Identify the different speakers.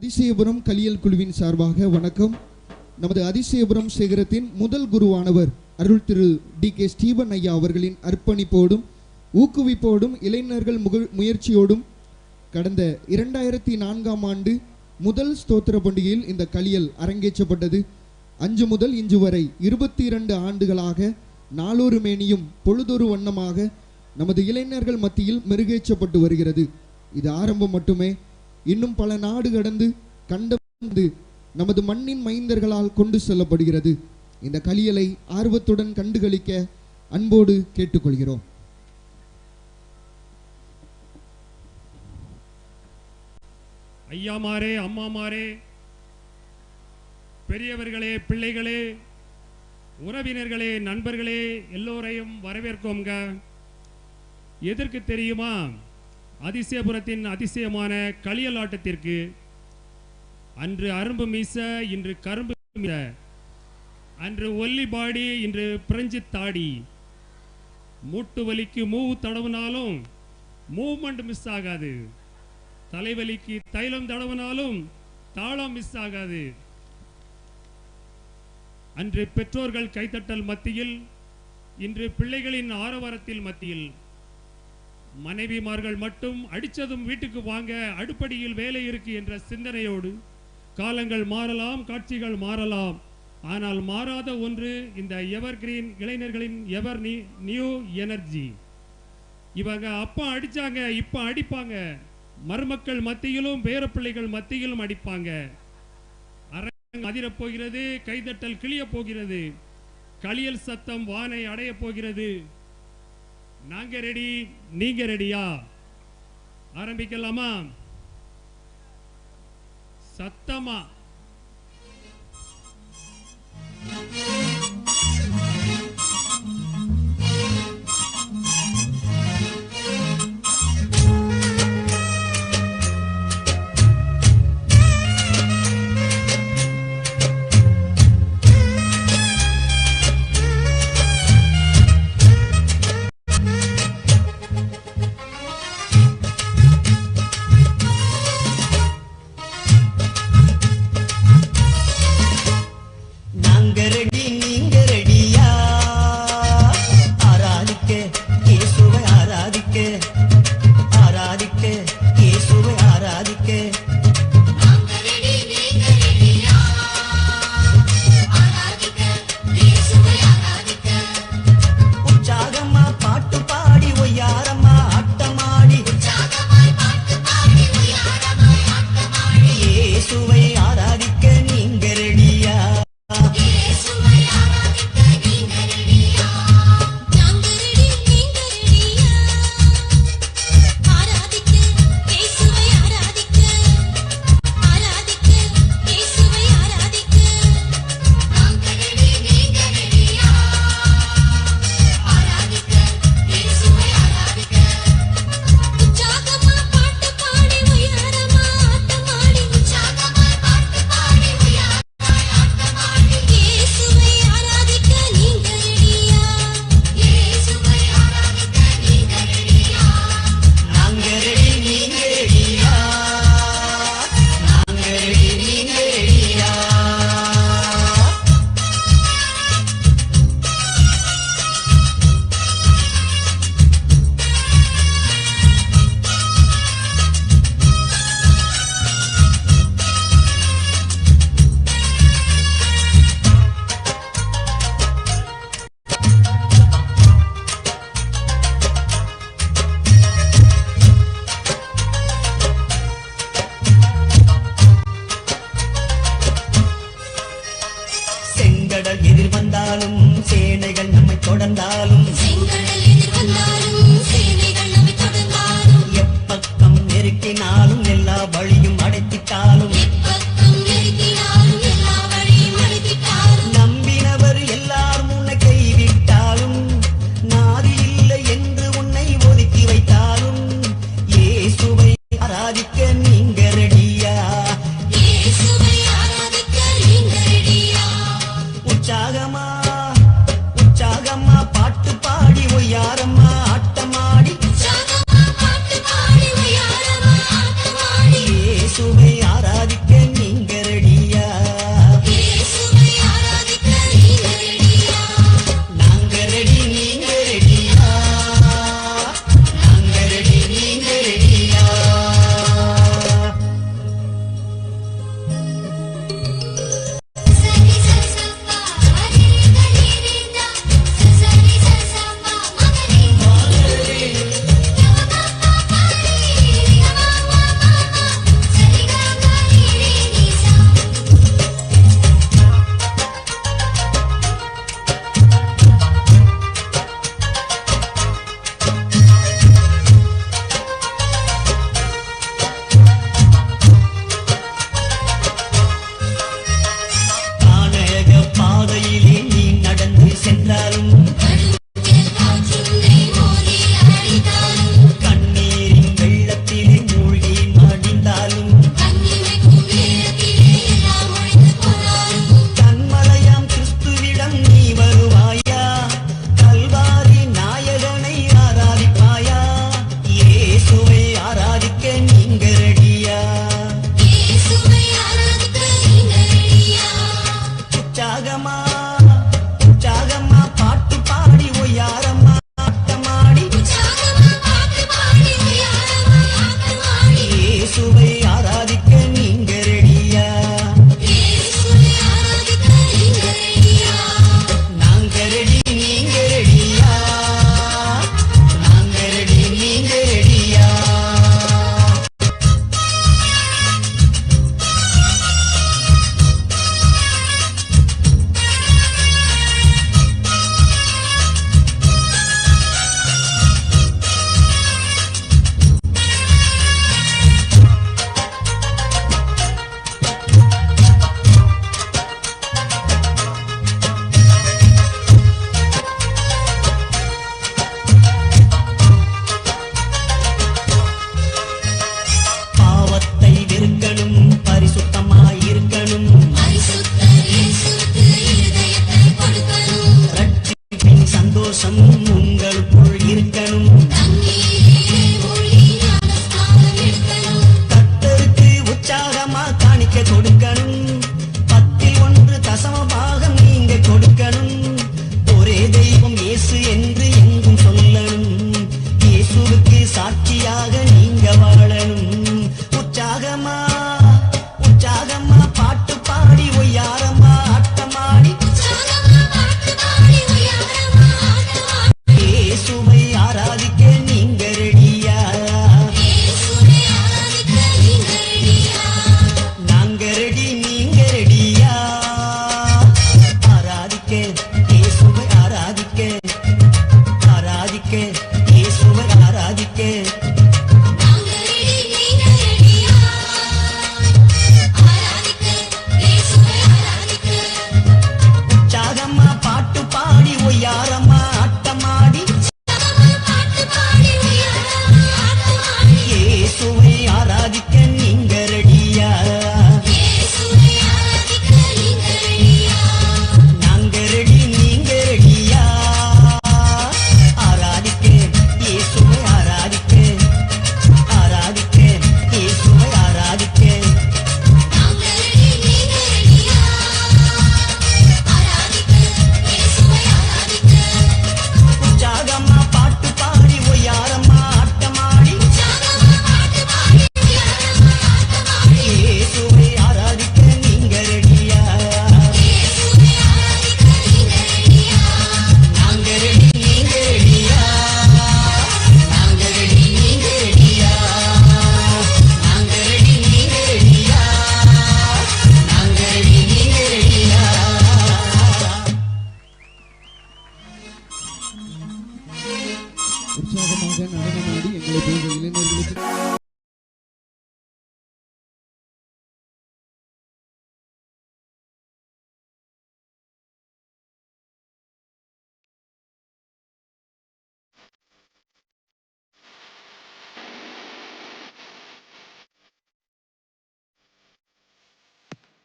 Speaker 1: அதிசயபுரம் கலியல் குழுவின் சார்பாக வணக்கம். நமது அதிசயபுரம் சேகரத்தின் முதல் குருவானவர் அருள் திரு டி கே ஸ்டீபன் ஐயா அவர்களின் அர்ப்பணிப்போடும் ஊக்குவிப்போடும் இளைஞர்கள் முக- முயற்சியோடும் கடந்த இரண்டாயிரத்தி நான்காம் ஆண்டு முதல் ஸ்தோத்திர பண்டிகையில் இந்த கலியல் அரங்கேற்றப்பட்டது. அஞ்சு முதல் இன்று வரை இருபத்தி இரண்டு ஆண்டுகளாக நாளொரு மேனியும் பொழுதொரு வண்ணமாக நமது இளைஞர்கள் மத்தியில் மெருகேற்றப்பட்டு வருகிறது. இது ஆரம்பம் மட்டுமே. இன்னும் பல நாடு கடந்து கண்டந்து நமது மண்ணின் மைந்தர்களால் கொண்டு செல்லப்படுகிறது. இந்த கலியலை ஆர்வத்துடன் கண்டுகளிக்க அன்போடு கேட்டுக்கொள்கிறோம்.
Speaker 2: ஐயாமாரே அம்மாமாரே பெரியவர்களே பிள்ளைகளே உறவினர்களே நண்பர்களே எல்லோரையும் வரவேற்கோங்க எதற்கு தெரியுமா? அதிசயபுரத்தின் அதிசயமான களியல் ஆட்டத்திற்கு அன்று அரும்பு மீச இன்று கரும்பு மீச அன்று ஒல்லி பாடி இன்று பிரெஞ்சு தாடி. மூட்டு வலிக்கு மூவு தடவினாலும் மூவ்மெண்ட் மிஸ் ஆகாது. தலைவலிக்கு தைலம் தடவினாலும் தாளம் மிஸ் ஆகாது. அன்று பெற்றோர்கள் கைத்தட்டல் மத்தியில் இன்று பிள்ளைகளின் ஆரவாரத்தில் மத்தியில் மனைவிமார்கள் மட்டும் அடிச்சதும் வீட்டுக்கு வாங்க அடுப்படியில் வேலை இருக்கு என்ற சிந்தனையோடு காலங்கள் மாறலாம் காட்சிகள் மாறலாம். ஆனால் மாறாத ஒன்று இந்த எவர் கிரீன் இளைஞர்களின் எவர் நியூ எனர்ஜி. இவங்க அப்பா அடிச்சாங்க இப்போ அடிப்பாங்க. மருமக்கள் மத்தியிலும் பேரப்பிள்ளைகள் மத்தியிலும் அடிப்பாங்க. அரங்கம் அதிரப் போகிறது கைதட்டல் கிளிய போகிறது. களியல் சத்தம் வானை அடையப் போகிறது. நாங்க ரெடி நீங்க ரெடியா? ஆரம்பிக்கலாமா? சத்தமா.
Speaker 3: son